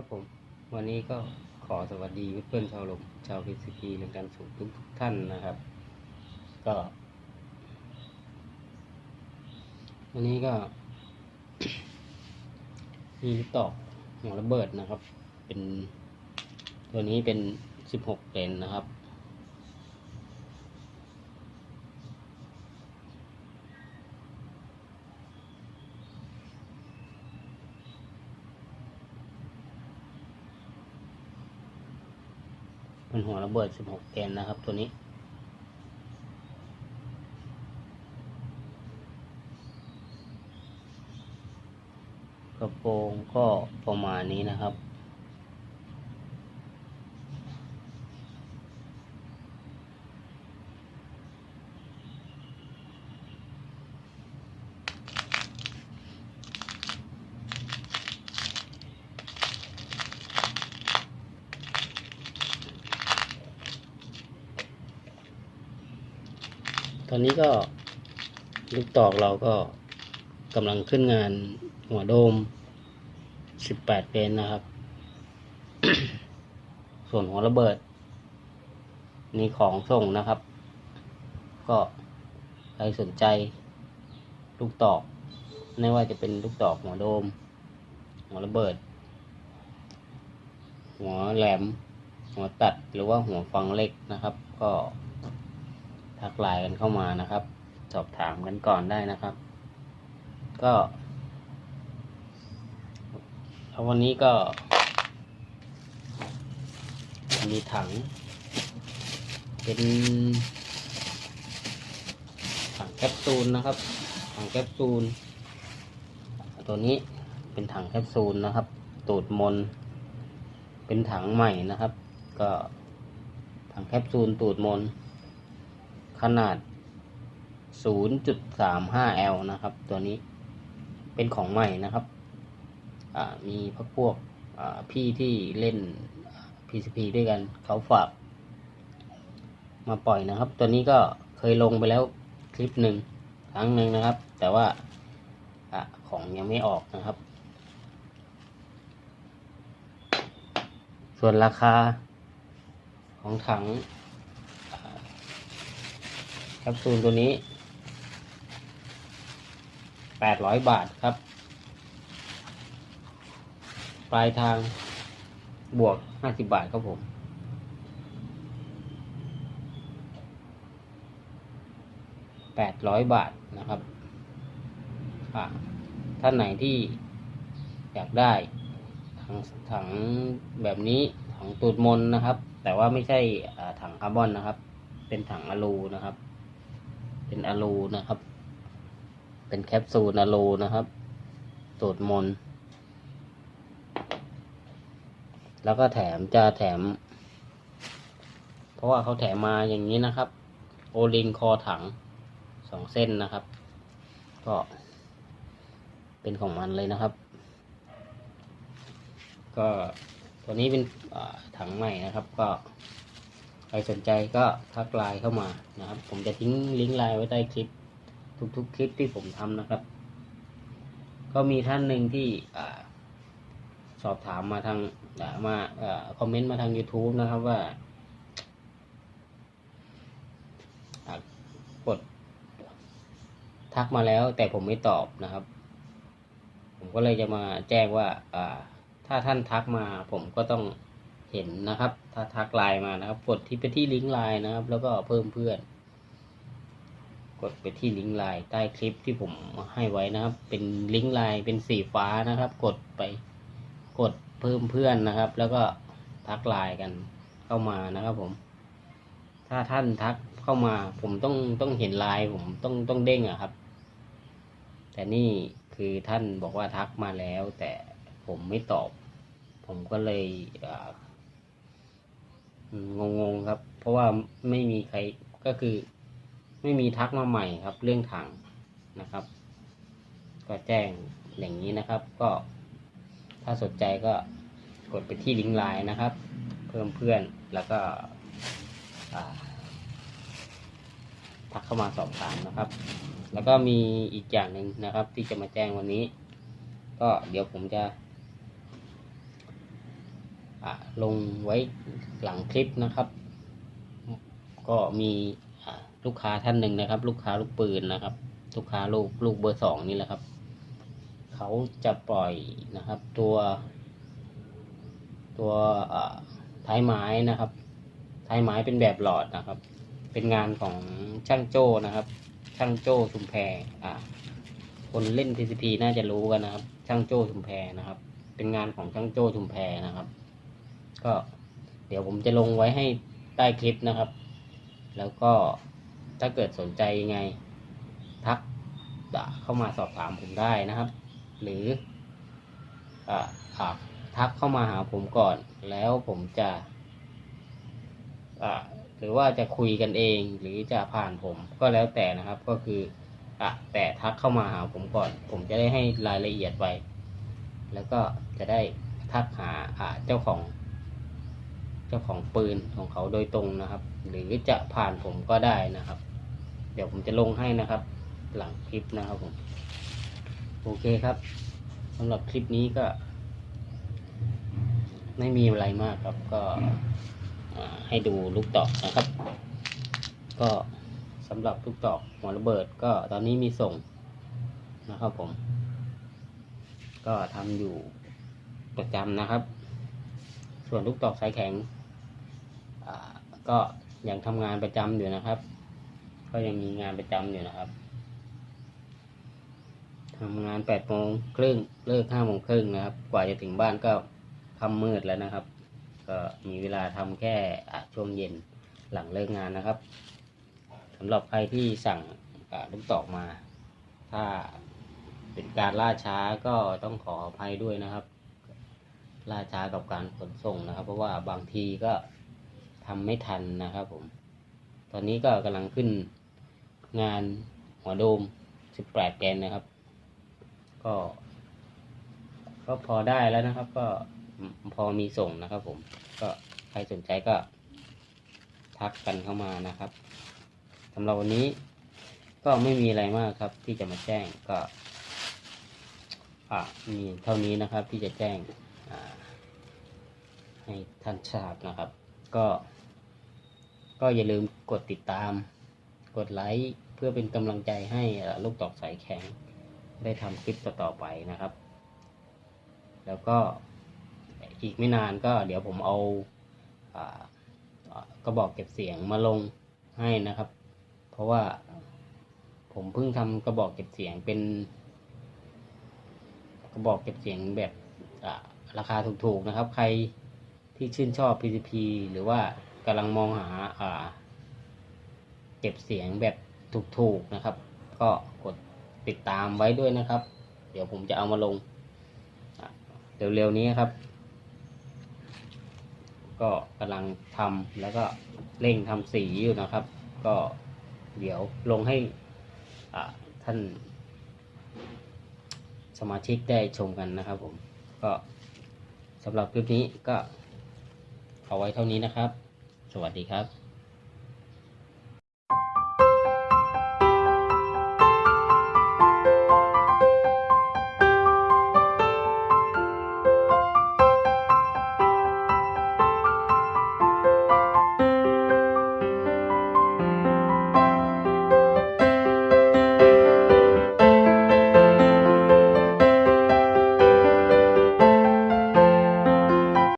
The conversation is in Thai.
ครับผม วันนี้ก็ขอสวัสดีเพื่อนชาวลมชาวพิสกีในการสูงทุกทุกท่านนะครับ ก็ วันนี้ก็ มีตอกหัวระเบิดนะครับ เป็นตัวนี้เป็นสิบหกเลนนะครับ เป็นหัวระเบิด 16 แกนนะครับตัวนี้ กระโปรงก็ประมาณนี้นะครับ ตอนนี้ก็ลูกตอกเราก็กำลังขึ้นงานหัวโดม 18 เป็นนะครับ ส่วนหัวระเบิด นี่ของส่งนะครับ ก็ใครสนใจลูกตอก ไม่ว่าจะเป็นลูกตอกหัวโดม หัวระเบิด หัวแหลม หัวตัดหรือว่าหัวฟังเล็กนะครับ ก็ ทักไลน์กันเข้ามานะครับ สอบถามกันก่อนได้นะครับ ก็วันนี้ก็มีถัง เป็นถังแคปซูลนะครับ ถังแคปซูล ตัวนี้เป็นถังแคปซูลนะครับ ตูดมน เป็นถังใหม่นะครับ ก็ถังแคปซูลตูดมน ขนาด 0.35L นะครับ ตัวนี้เป็นของใหม่นะครับ มีพักพวกพี่ที่เล่น PCP ด้วยกันเขาฝาก มาปล่อยนะครับ ตัวนี้ก็เคยลงไปแล้วคลิปหนึ่งครั้งหนึ่งนะครับ แต่ว่าอของยังไม่ออกนะครับ ส่วนราคาของถัง ปซูลตัวนี้แปดร้อยบาทครับ ปลายทางบวกห้าสิบบาทครับผม แปดร้อยบาทนะครับอ่าท่านไหนที่อยากได้ถังถังแบบนี้ถังตูดมนนะครับ แต่ว่าไม่ใช่ถังคาร์บอนนะครับ เป็นถังอะลูนะครับ เป็นอะลูนะครับ เป็นแคปซูลอะลูนะครับตูดมนแล้วก็แถมจะแถม เพราะว่าเขาแถมมาอย่างนี้นะครับ โอลิงคอถังสองเส้นนะครับ ก็เป็นของมันเลยนะครับ ก็ตัวนี้เป็นถังใหม่นะครับ ก็ ใครสนใจก็ทักไลน์เข้ามานะครับ ผมจะทิ้งลิงก์ไลน์ไว้ใต้คลิป ทุกๆคลิปที่ผมทำนะครับ ก็มีท่านหนึ่งที่สอบถามมาทางมาอคอมเมนต์มาทาง YouTube นะครับว่า กด ทักมาแล้วแต่ผมไม่ตอบนะครับ ผมก็เลยจะมาแจ้งว่าถ้าท่านทักมาผมก็ต้อง เห็นนะครับ ถ้าทักไลน์มานะครับ กดที่ไปที่ลิงก์ไลน์นะครับ แล้วก็เพิ่มเพื่อน กดไปที่ลิงก์ไลน์ใต้คลิปที่ผมให้ไว้นะครับ เป็นลิงก์ไลน์เป็นสีฟ้านะครับ กดไป กดเพิ่มเพื่อนนะครับ แล้วก็ทักไลน์กันเข้ามานะครับ ผม ถ้าท่านทักเข้ามา ผมต้องต้องเห็นไลน์ผมต้องต้องเด้งอะครับ แต่นี่คือท่านบอกว่าทักมาแล้ว แต่ผมไม่ตอบ ผมก็เลย งงๆครับ เพราะว่าไม่มีใครก็คือ ไม่มีทักมาใหม่ครับ เรื่องถังนะครับ ก็แจ้งอย่างนี้นะครับ ก็ถ้าสนใจก็กดไปที่ลิงก์ไลน์นะครับ เพิ่มเพื่อนแล้วก็ทักเข้ามาสอบถามนะครับ แล้วก็มีอีกอย่างหนึ่งนะครับ ที่จะมาแจ้งวันนี้ ก็เดี๋ยวผมจะ ลงไว้หลังคลิปนะครับ ก็มีลูกค้าท่านหนึ่งนะครับ ลูกค้าลูกปืนนะครับ ลูกค้าลูกลูกเบอร์สองนี่แหละครับ เขาจะปล่อยนะครับตัว ตัวท้ายไม้นะครับ ท้ายไม้เป็นแบบหลอดนะครับ เป็นงานของช่างโจ้นะครับ ช่างโจ้ชุมแพอ่าคนเล่น PCP น่าจะรู้กันนะครับ ช่างโจ้ชุมแพนะครับ เป็นงานของช่างโจ้ชุมแพนะครับ ก็เดี๋ยวผมจะลงไว้ให้ใต้คลิปนะครับ แล้วก็ถ้าเกิดสนใจยังไง ทักเข้ามาสอบถามผมได้นะครับ หรืออ่าทักเข้ามาหาผมก่อน แล้วผมจะอ่าหรือว่าจะคุยกันเองหรือจะผ่านผมก็แล้วแต่นะครับก็คืออะแต่ทักเข้ามาหาผมก่อน ผมจะได้ให้รายละเอียดไว้ แล้วก็จะได้ทักหาอ่าเจ้าของ เจ้าของปืนของเขาโดยตรงนะครับ หรือจะผ่านผมก็ได้นะครับ เดี๋ยวผมจะลงให้นะครับ หลังคลิปนะครับผมโอเคครับสำหรับคลิปนี้ก็ ไม่มีอะไรมากครับก็ให้ดูลูกตอกนะครับ ก็สำหรับลูกตอกหัวระเบิดก็ตอนนี้มีส่งนะครับผม ก็ทำอยู่ประจำนะครับ ส่วนลูกตอกสายแข็ง ก็ยังทำงานประจำอยู่นะครับ ก็ยังมีงานประจำอยู่นะครับทำงานแปดโมงครึ่งเลิกห้าโมงครึ่งนะครับ กว่าจะถึงบ้านก็ค่ำมืดแล้วนะครับ ก็มีเวลาทำแค่ช่วงเย็นหลังเลิกงานนะครับสำหรับใครที่สั่งลูกตอกมา ถ้าเป็นการล่าช้าก็ต้องขออภัยด้วยนะครับ ล่าช้ากับการขนส่งนะครับ เพราะว่าบางทีก็ ทำไม่ทันนะครับผม ตอนนี้ก็กำลังขึ้นงานหัวโดม 18 แกนนะครับ ก็ ก็พอได้แล้วนะครับ ก็พอมีส่งนะครับผม ก็ใครสนใจก็ ทักกันเข้ามานะครับสำหรับวันนี้ก็ไม่มีอะไรมากครับ ที่จะมาแจ้งก็อ่ามีเท่านี้นะครับที่จะแจ้งให้ท่านทราบนะครับ ก็ ก็อย่าลืมกดติดตาม กดไลค์เพื่อเป็นกำลังใจให้ลูกตอกสายแข็ง ได้ทำคลิปต่อๆไปนะครับ แล้วก็อีกไม่นานก็เดี๋ยวผมเอาอากระบอกเก็บเสียงมาลงให้นะครับ เพราะว่าผมเพิ่งทำกระบอกเก็บเสียงเป็น กระบอกเก็บเสียงแบบราคาถูกๆนะครับ ใครที่ชื่นชอบ PCP หรือว่า กำลังมองหาอ่าเก็บเสียงแบบถูกๆนะครับ ก็กดติดตามไว้ด้วยนะครับ เดี๋ยวผมจะเอามาลงเร็วๆนี้ครับ ก็กำลังทำแล้วก็เร่งทำสีอยู่นะครับ ก็เดี๋ยวลงให้ท่านสมาชิกได้ชมกันนะครับผม ก็สำหรับคลิปนี้ก็เอาไว้เท่านี้นะครับ สวัสดีครับ